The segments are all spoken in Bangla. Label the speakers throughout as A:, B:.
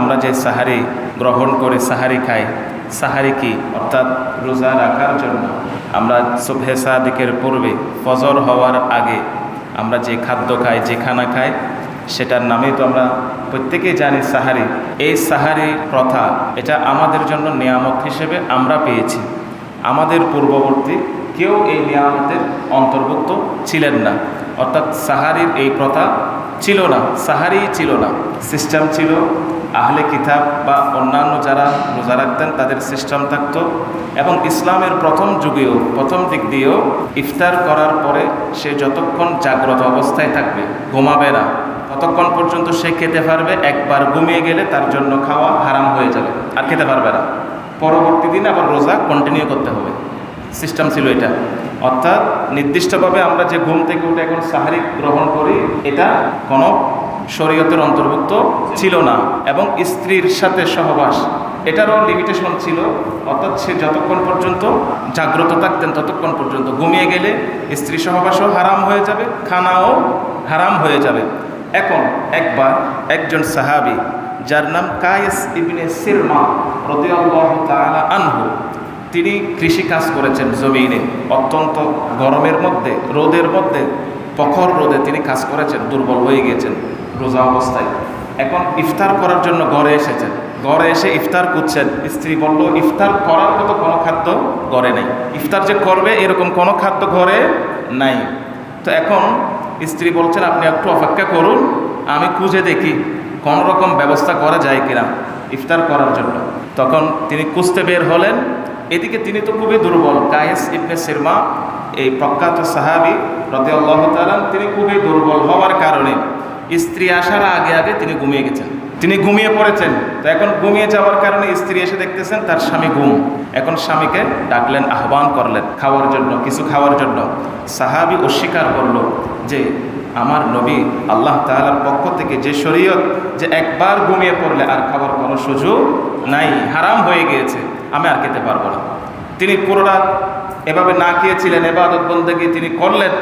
A: আমরা যে সাহারি গ্রহণ করে, সাহারি খাই, সাহারি কি? অর্থাৎ রোজা রাখার জন্য। আমরা সুবহে সাদিকের পূর্বে ফজর হওয়ার আগে আমরা যে খাদ্য খাই, যে খানা খাই, সেটার নামেই তো আমরা প্রত্যেকেই জানি সাহারি। এই সাহারি প্রথা, এটা আমাদের জন্য নিয়ামত হিসেবে আমরা পেয়েছি। আমাদের পূর্ববর্তী কেউ এই নিয়ামতের অন্তর্ভুক্ত ছিলেন না। অর্থাৎ সাহারির এই প্রথা ছিল না, সাহারি ছিল না, সিস্টেম ছিল, আহলে কিতাব বা অন্যান্য যারা রোজা রাখতেন তাদের সিস্টেম থাকতো। এবং ইসলামের প্রথম যুগেও, প্রথম দিক দিয়েও ইফতার করার পরে সে যতক্ষণ জাগ্রত অবস্থায় থাকবে, ঘুমাবে না, ততক্ষণ পর্যন্ত সে খেতে পারবে, একবার ঘুমিয়ে গেলে তার জন্য খাওয়া হারাম হয়ে যাবে, আর খেতে পারবে না। পরবর্তী দিন আবার রোজা কন্টিনিউ করতে হবে। সিস্টেম ছিল এটা। অর্থাৎ নির্দিষ্টভাবে আমরা যে ঘুম থেকে উঠে এখন সাহারি গ্রহণ করি, এটা কোনো শরীয়তের অন্তর্ভুক্ত ছিল না এবং স্ত্রীর সাথে সহবাস, এটারও লিমিটেশন ছিল। অর্থাৎ সে যতক্ষণ পর্যন্ত জাগ্রত থাকতেন ততক্ষণ পর্যন্ত। ঘুমিয়ে গেলে স্ত্রী সহবাসও হারাম হয়ে যাবে, খানাও হারাম হয়ে যাবে। এখন একবার একজন সাহাবি, যার নাম কায়েস ইবনে সিরমা রদিয়াল্লাহু তাআলা আনহু তিনি কৃষি কাজ করেছেন জমিনে, অত্যন্ত গরমের মধ্যে, রোদের মধ্যে, প্রখর রোদে তিনি কাজ করেছেন, দুর্বল হয়ে গিয়েছেন রোজা অবস্থায়। এখন ইফতার করার জন্য ঘরে এসেছেন। ঘরে এসে ইফতার করছেন। স্ত্রী বলল, ইফতার করার মতো কোনো খাদ্য ঘরে নেই। ইফতার যে করবে, এরকম কোনো খাদ্য ঘরে নাই। তো এখন স্ত্রী বলছেন, আপনি একটু অপেক্ষা করুন, আমি খুঁজে দেখি কোন রকম ব্যবস্থা করা যায় কিনা ইফতার করার জন্য। তখন তিনি কুস্তে বের হলেন। এদিকে তিনি তো খুবই দুর্বল। কায়েস ইবনে সিরমা, এই প্রখ্যাত সাহাবি রতে আল্লাহ তালাম তিনি খুবই দুর্বল হওয়ার কারণে স্ত্রী আসার আগে আগে তিনি ঘুমিয়ে গেছেন। তিনি ঘুমিয়ে পড়েছেন। তো এখন ঘুমিয়ে যাওয়ার কারণে স্ত্রী এসে দেখতেছেন তার স্বামী ঘুম। এখন স্বামীকে ডাকলেন, আহ্বান করলেন, খাওয়ার জন্য, কিছু খাওয়ার জন্য। সাহাবি অস্বীকার করল যে, আমার নবী আল্লাহ তাআলার পক্ষ থেকে যে শরীয়ত যে একবার ঘুমিয়ে পড়লে আর খাবার কোনো সুযোগ নাই, হারাম হয়ে গিয়েছে। আমি আর খেতে পারব না। তিনি পুরো রাত এভাবে না খেয়েছিলেন, এবাদত বন্দেগী তিনি করলেন।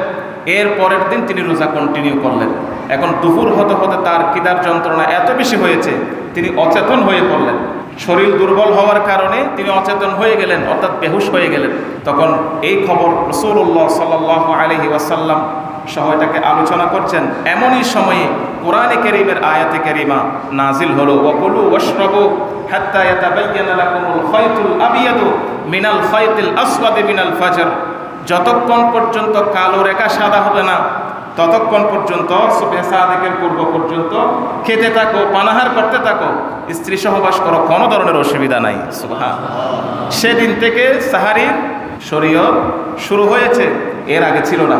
A: এর পরের দিন তিনি রোজা কন্টিনিউ করলেন। এখন দুপুর হতে হতে তার কিদার যন্ত্রণা এত বেশি হয়েছে, তিনি অচেতন হয়ে পড়লেন। শরীর দুর্বল হওয়ার কারণে তিনি অচেতন হয়ে গেলেন, অর্থাৎ বেহুশ হয়ে গেলেন। তখন এই খবর রসুল্লাহ সাল্লাহ আলহি ওয়াসাল্লাম সহ এটাকে আলোচনা করছেন। এমনই সময়ে কোরআনে কেরিমের আয়াতে কেরিমা নাজিল হলো। ওকুলু ওয়াশরাবু হাত্তা ইয়াতাবায়্যানা লাকুমুল খায়তুল আবিয়াদু মিনাল খায়তিল আসওয়াদি মিনাল ফাজর। যতক্ষণ পর্যন্ত কালো রেখা সাদা হবে না, ততক্ষণ পর্যন্ত সুবহে সাদিকের পূর্ব পর্যন্ত খেতে থাকো, পানাহার করতে থাকো, স্ত্রী সহবাস করো, কোনো ধরনের অসুবিধা নাই। সুবহান সেদিন থেকে সাহারির শরীয়ত শুরু হয়েছে, এর আগে ছিল না।